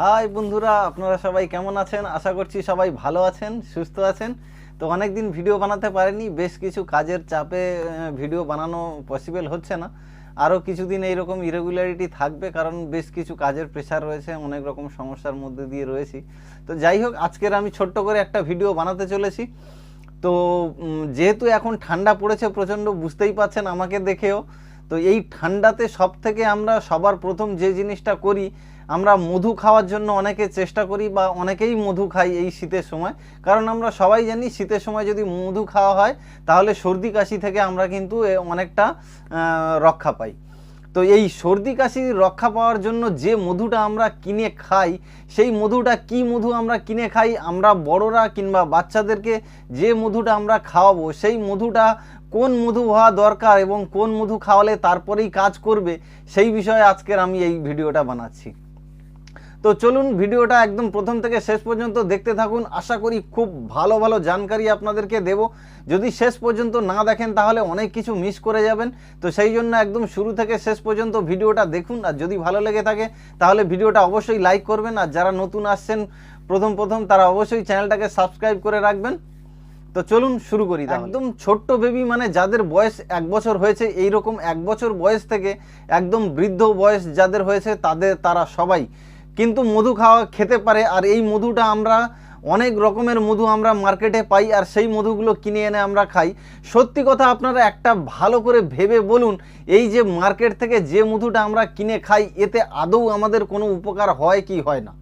High বন্ধুরা, আপনারা সবাই কেমন আছেন? আশা করছি সবাই ভালো আছেন, সুস্থ আছেন। তো অনেক দিন ভিডিও বানাতে পারেনি, বেশ কিছু কাজের চাপে ভিডিও বানানো পসিবল হচ্ছে না। আরও কিছুদিন এইরকম ইরেগুলারিটি থাকবে, কারণ বেশ কিছু কাজের প্রেশার রয়েছে, অনেক রকম সমস্যার মধ্যে দিয়ে রয়েছি। তো যাই হোক, আজকের আমি ছোট্ট করে একটা ভিডিও বানাতে চলেছি। তো যেহেতু এখন ঠান্ডা পড়েছে, প্রচণ্ড বুঝতেই পাচ্ছেন আমাকে দেখেও তো এই ঠান্ডাতে সব থেকে আমরা সবার প্রথম যে জিনিসটা করি, আমরা মধু খাওয়ার জন্য অনেকে চেষ্টা করি বা অনেকেই মধু খাই এই শীতের সময়। কারণ আমরা সবাই জানি শীতের সময় যদি মধু খাওয়া হয়, তাহলে সর্দি কাশি থেকে আমরা কিন্তু অনেকটা রক্ষা পাই। তো এই সর্দি কাশি রক্ষা পাওয়ার জন্য যে মধুটা আমরা কিনে খাই, সেই মধুটা কি মধু আমরা কিনে খাই, আমরা বড়রা কিংবা বাচ্চাদেরকে যে মধুটা আমরা খাওয়াবো, সেই মধুটা কোন মধু হওয়া দরকার এবং কোন মধু খাওয়ালে তারপরেই কাজ করবে, সেই বিষয়ে আজকের আমি এই ভিডিওটা বানাচ্ছি। তো চলুন ভিডিওটা একদম প্রথম থেকে শেষ পর্যন্ত দেখতে থাকুন। আশা করি খুব ভালো ভালো জানকারি আপনাদেরকে দেব। যদি শেষ পর্যন্ত না দেখেন তাহলে অনেক কিছু মিস করে যাবেন। তো সেই জন্য একদম শুরু থেকে শেষ পর্যন্ত ভিডিওটা দেখুন। আর যদি ভালো লেগে থাকে তাহলে ভিডিওটা অবশ্যই লাইক করবেন। আর যারা নতুন আসছেন প্রথম প্রথম তারা অবশ্যই চ্যানেলটাকে সাবস্ক্রাইব করে রাখবেন। তো চলুন শুরু করি। একদম ছোট্ট বেবি মানে যাদের বয়স এক বছর হয়েছে এই রকম এক বছর বয়স থেকে একদম বৃদ্ধ বয়স যাদের হয়েছে তাদের তারা সবাই কিন্তু মধু খাওয়া খেতে পারে, আর এই মধুটা আমরা অনেক রকমের মধু আমরা মার্কেটে পাই, আর সেই মধুগুলো কিনে এনে আমরা খাই। সত্যি কথা আপনারা একটা ভালো করে ভেবে বলুন, এই যে মার্কেট থেকে যে মধুটা আমরা কিনে খাই, এতে আদৌ আমাদের কোনো উপকার হয় কি হয় না?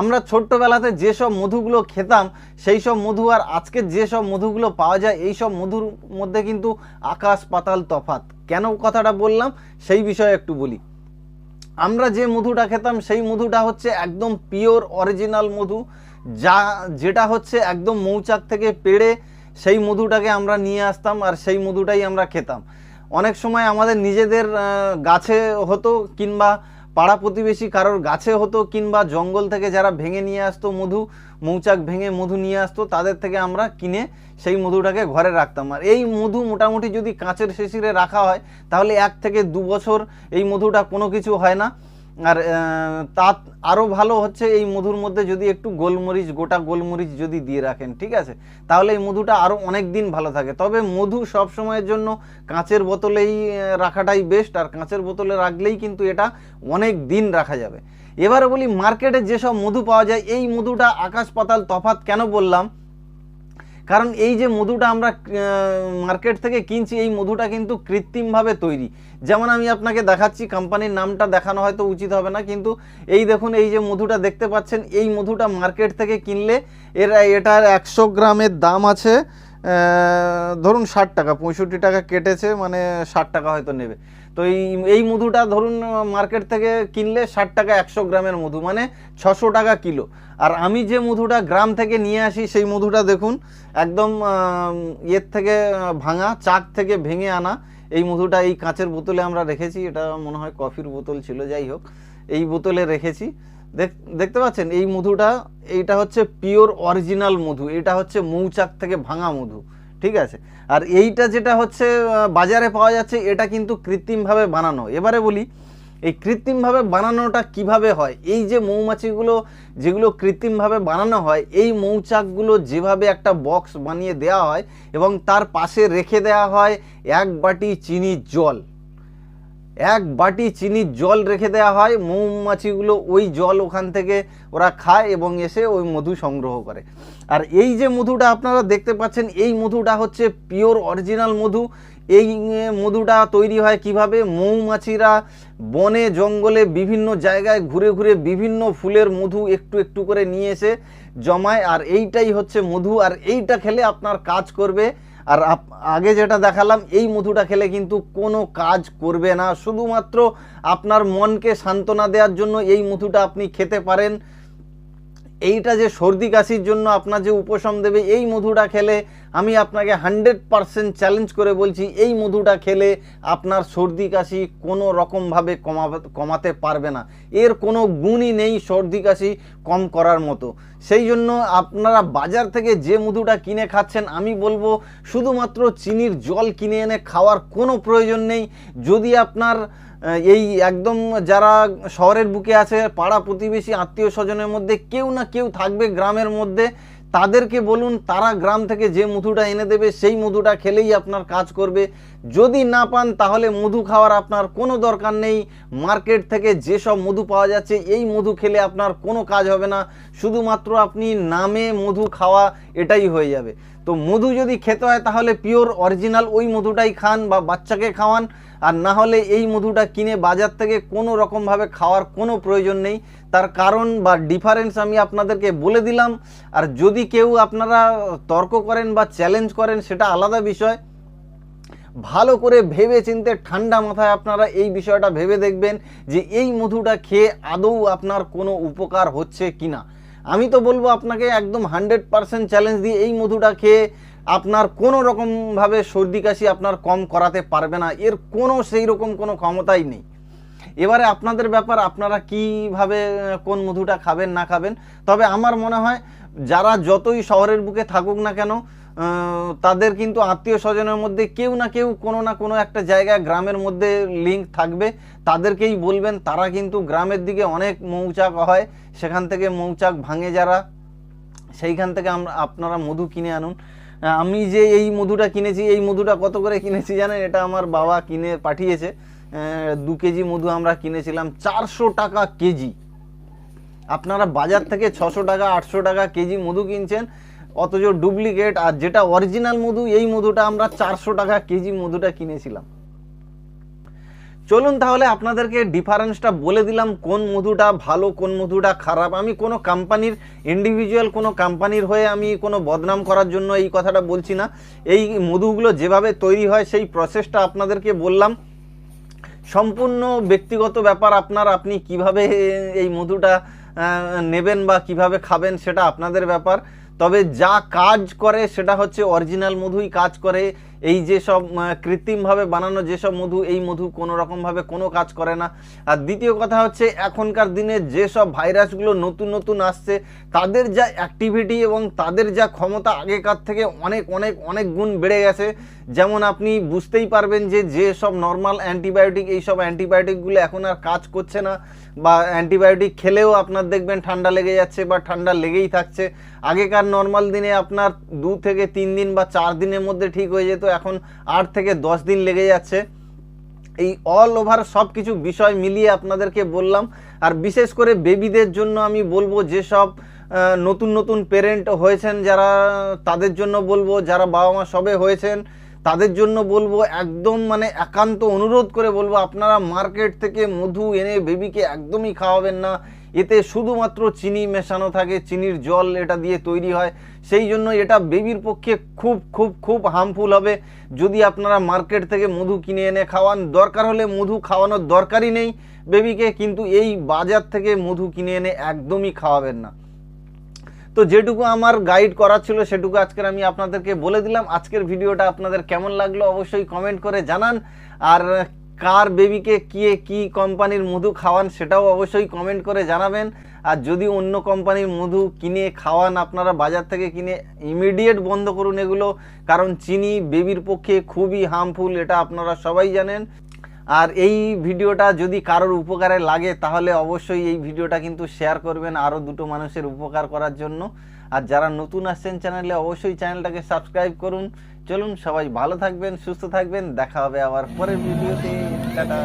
আমরা ছোট্টবেলাতে যেসব মধুগুলো খেতাম, সেই সব মধু আর আজকে যেসব মধুগুলো পাওয়া যায়, এই সব মধুর মধ্যে কিন্তু আকাশ পাতাল তফাত কেন কথাটা বললাম? সেই বিষয়ে একটু বলি। আমরা যে মধুটা খেতাম, সেই মধুটা হচ্ছে একদম পিওর অরিজিনাল মধু, যা, যেটা হচ্ছে একদম মৌচাক থেকে পেড়ে সেই মধুটাকে আমরা নিয়ে আসতাম আর সেই মধুটাই আমরা খেতাম। অনেক সময় আমাদের নিজেদের গাছে হতো কিংবা পাড়া প্রতিবেশী কারোর গাছে হতো কিংবা জঙ্গল থেকে যারা ভেঙে নিয়ে আসতো মধু, মৌচাক ভেঙে মধু নিয়ে আসতো, তাদের থেকে আমরা কিনে সেই মধুটাকে ঘরে রাখতাম। আর এই মধু মোটামুটি যদি কাঁচের শিশিরে রাখা হয়, তাহলে এক থেকে দু বছর এই মধুটা কোনো কিছু হয় না। আর তা আরও ভালো হচ্ছে এই মধুর মধ্যে যদি একটু গোলমরিচ, গোটা গোলমরিচ যদি দিয়ে রাখেন, ঠিক আছে? তাহলে এই মধুটা আরও অনেক দিন ভালো থাকে। তবে মধু সব সময়ের জন্য কাঁচের বোতলেই রাখাটাই বেস্ট আর কাঁচের বোতলে রাখলেই কিন্তু এটা অনেক দিন রাখা যাবে। এবারে বলি মার্কেটে যেসব মধু পাওয়া যায়, এই মধুটা আকাশ পাতাল তফাত কেন বললাম? কারণ এই যে মধুটা আমরা মার্কেট থেকে কিনছি, এই মধুটা কিন্তু কৃত্রিমভাবে তৈরি। যেমন আমি আপনাকে দেখাচ্ছি কোম্পানির নামটা দেখানো হয়তো উচিত হবে না, কিন্তু এই দেখুন, এই যে মধুটা দেখতে পাচ্ছেন, এই মধুটা মার্কেট থেকে কিনলে এর, এটার একশো গ্রামের দাম আছে ধরুন ষাট টাকা, পঁয়ষট্টি টাকা কেটেছে মানে ষাট টাকা হয়তো নেবে। তো এই এই মধুটা ধরুন মার্কেট থেকে কিনলে ষাট টাকা একশো গ্রামের মধু মানে ছশো টাকা কিলো। আর আমি যে মধুটা গ্রাম থেকে নিয়ে আসি, সেই মধুটা দেখুন, একদম ইয়ের থেকে ভাঙা, চাক থেকে ভেঙে আনা। এই মধুটা এই কাঁচের বোতলে আমরা রেখেছি, এটা মনে হয় কফির বোতল ছিল, যাই হোক, এই বোতলে রেখেছি। দেখ- দেখতে পাচ্ছেন, এই মধুটা, এইটা হচ্ছে পিওর অরিজিনাল মধু, এটা হচ্ছে মৌচাক থেকে ভাঙা মধু। ঠিক আছে? আর এইটা যেটা হচ্ছে বাজারে পাওয়া যাচ্ছে, এটা কিন্তু কৃত্রিমভাবে বানানো। এবারে বলি, এই কৃত্রিমভাবে বানানোটা কীভাবে হয়? এই যে মৌমাছিগুলো, যেগুলো কৃত্রিমভাবে বানানো হয়, এই মৌচাকগুলো যেভাবে একটা বক্স বানিয়ে দেওয়া হয় এবং তার পাশে রেখে দেওয়া হয় এক বাটি চিনির জল। এক বাটি চিনির জল রেখে দেওয়া হয়, মৌমাছিগুলো ওই জল ওখান থেকে ওরা খায় এবং এসে ওই মধু সংগ্রহ করে। আর এই যে মধুটা আপনারা দেখতে পাচ্ছেন, এই মধুটা হচ্ছে পিওর অরিজিনাল মধু। এই মধুটা তৈরি হয় কীভাবে? মৌমাছিরা বনে, জঙ্গলে, বিভিন্ন জায়গায় ঘুরে ঘুরে বিভিন্ন ফুলের মধু একটু একটু করে নিয়ে এসে জমায়। আর এইটাই হচ্ছে মধু। আর এইটা খেলে আপনার কাজ করবে আর আগে যেটা দেখালাম, এই মধুটা খেলে কিন্তু কোনো কাজ করবে না। শুধুমাত্র আপনার মনকে সান্ত্বনা দেওয়ার জন্য এই মধুটা আপনি খেতে পারেন। এইটা যে সর্দি কাশির জন্য আপনার যে উপশম দেবে, এই মধুটা খেলে আমি আপনাকে হান্ড্রেড পারসেন্ট চ্যালেঞ্জ করে বলছি, এই মধুটা খেলে আপনার সর্দি কাশি কোনো রকমভাবে কমাবে, কমাতে পারবে না। এর কোনো গুণই নেই সর্দি কাশি কম করার মতো। সেই জন্য আপনারা বাজার থেকে যে মধুটা কিনে খাচ্ছেন, আমি বলব শুধুমাত্র চিনির জল কিনে এনে খাওয়ার কোনো প্রয়োজন নেই। যদি আপনার এই একদম যারা শহরের বুকে আছে, পাড়া প্রতিবেশী, আত্মীয় স্বজনের মধ্যে কেউ না কেউ থাকবে গ্রামের মধ্যে। তাদেরকে বলুন, তারা গ্রাম থেকে যে মধুটা এনে দেবে, সেই মধুটা খেলেই আপনার কাজ করবে। যদি না পান, তাহলে মধু খাওয়ার আপনার কোনো দরকার নেই। মার্কেট থেকে যেসব মধু পাওয়া যাচ্ছে, এই মধু খেলে আপনার কোনো কাজ হবে না। শুধুমাত্র আপনি নামে মধু খাওয়া, এটাই হয়ে যাবে। তো মধু যদি খেতে হয়, তাহলে পিওর, অরিজিনাল ওই মধুটাই খান বা বাচ্চাকে খাওয়ান। আর না হলে এই মধুটা কিনে বাজার থেকে কোনো রকমভাবে খাওয়ার কোনো প্রয়োজন নেই। তার কারণ বা ডিফারেন্স আমি আপনাদেরকে বলে দিলাম। আর যদি কেউ আপনারা তর্ক করেন বা চ্যালেঞ্জ করেন, সেটা আলাদা বিষয়। ভালো করে ভেবে চিনতে ঠান্ডা মাথায় আপনারা এই বিষয়টা ভেবে দেখবেন যে এই মধুটা খেয়ে আদৌ আপনার কোনো উপকার হচ্ছে কিনা। আমি তো বলব আপনাকে একদম হান্ড্রেড পারসেন্ট চ্যালেঞ্জ দিয়ে এই মধুটা খেয়ে আপনার কোনো রকমভাবে সর্দি কাশি আপনার কম করাতে পারবে না। এর কোনো সেই রকম কোনো ক্ষমতাই নেই। এবারে আপনাদের ব্যাপার, আপনারা কীভাবে, কোন মধুটা খাবেন, না খাবেন? তবে আমার মনে হয় যারা যতই শহরের বুকে থাকুক না কেন তাদের কিন্তু আত্মীয় স্বজনের মধ্যে কেউ না কেউ, কোনো না কোনো একটা জায়গায় গ্রামের মধ্যে লিঙ্ক থাকবে। তাদেরকেই বলবেন, তারা কিন্তু গ্রামের দিকে অনেক মৌচাক হয়। সেখান থেকে মৌচাক ভাঙে যারা, সেইখান থেকে আমরা আপনারা মধু কিনে আনুন। আমি যে এই মধুটা কিনেছি, এই মধুটা কত করে কিনেছি জানেন? এটা আমার বাবা কিনে পাঠিয়েছে। দু কেজি মধু আমরা কিনেছিলাম চারশো টাকা কেজি। আপনারা বাজার থেকে ছশো টাকা, আটশো টাকা কেজি মধু কিনছেন, অথচ ডুপ্লিকেট আর যেটা অরিজিনাল মধু, এই মধুটা আমরা চারশো টাকা কেজি মধুটা কিনেছিলাম। চলুন তাহলে আপনাদেরকে ডিফারেন্সটা বলে দিলাম, কোন মধুটা ভালো, কোন মধুটা খারাপ। আমি কোনো কোম্পানির ইন্ডিভিজুয়াল কোনো কোম্পানির হয়ে আমি কোনো বদনাম করার জন্য এই কথাটা বলছি না। এই মধুগুলো যেভাবে তৈরি হয়, সেই প্রসেসটা আপনাদেরকে বললাম। সম্পূর্ণ ব্যক্তিগত ব্যাপার আপনার, আপনি কীভাবে এই মধুটা নেবেন বা কীভাবে খাবেন সেটা আপনাদের ব্যাপার। তবে যা কাজ করে সেটা হচ্ছে অরিজিনাল মধুই কাজ করে। এই যে সব কৃত্রিমভাবে বানানো যেসব মধু, এই মধু কোনো রকমভাবে কোনো কাজ করে না। আর দ্বিতীয় কথা হচ্ছে, এখনকার দিনে যেসব ভাইরাসগুলো নতুন নতুন আসছে, তাদের যা অ্যাক্টিভিটি এবং তাদের যা ক্ষমতা আগেকার থেকে অনেক অনেক অনেক গুণ বেড়ে গেছে। যেমন আপনি বুঝতেই পারবেন যে যে সব নর্মাল অ্যান্টিবায়োটিক এই সব অ্যান্টিবায়োটিকগুলো এখন আর কাজ করছে না। বা অ্যান্টিবায়োটিক খেলেও আপনার দেখবেন ঠান্ডা লেগে যাচ্ছে বা ঠান্ডা লেগেই থাকছে। আগেকার নর্মাল দিনে আপনার দু থেকে তিন দিন বা চার দিনের মধ্যে ঠিক হয়ে যেত, এখন আট থেকে দশ দিন লেগে যাচ্ছে। এই অল ওভার সব কিছু বিষয় মিলিয়ে আপনাদেরকে বললাম, আর বিশেষ করে বেবিদের জন্য আমি বলব যেসব নতুন নতুন পেরেন্ট হয়েছেন যারা, তাদের জন্য বলব, যারা বাবা মা সবে হয়েছেন, তাদের জন্য বলব একদম মানে একান্ত অনুরোধ করে বলব, আপনারা মার্কেট থেকে মধু এনে বেবিকে একদমই খাওয়াবেন না। এতে শুধুমাত্র চিনি মেশানো থাকে, চিনির জল এটা দিয়ে তৈরি হয়। সেই জন্য এটা বেবির পক্ষে খুব খুব খুব হার্মফুল হবে। যদি আপনারা মার্কেট থেকে মধু কিনে এনে খাওয়ান, দরকার হলে মধু খাওয়ানোর দরকারই নেই। বেবিকে কিন্তু এই বাজার থেকে মধু কিনে এনে একদমই খাওয়াবেন না। তো যেটুকু আমার গাইড করা ছিল, সেটুকু আজকের আমি আপনাদেরকে বলে দিলাম। আজকের ভিডিওটা আপনাদের কেমন লাগল অবশ্যই কমেন্ট করে জানান। আর কার বেবিকে কে কি কোম্পানির মধু খাওয়ান সেটাও অবশ্যই কমেন্ট করে জানাবেন। আর যদি অন্য কোম্পানির মধু কিনে খাওয়ান, আপনারা বাজার থেকে কিনে ইমিডিয়েট বন্ধ করুন এগুলো, কারণ চিনি বেবির পক্ষে খুবই হার্মফুল এটা আপনারা সবাই জানেন। আর এই ভিডিওটা যদি কারোর উপকারে লাগে, তাহলে অবশ্যই এই ভিডিওটা কিন্তু শেয়ার করবেন আরও দুটো মানুষের উপকার করার জন্য। আর যারা নতুন আসছেন চ্যানেলে অবশ্যই চ্যানেলটাকে সাবস্ক্রাইব করুন। চলুন সবাই ভালো থাকবেন সুস্থ থাকবেন দেখা হবে আবার পরের ভিডিওতে। টাটা।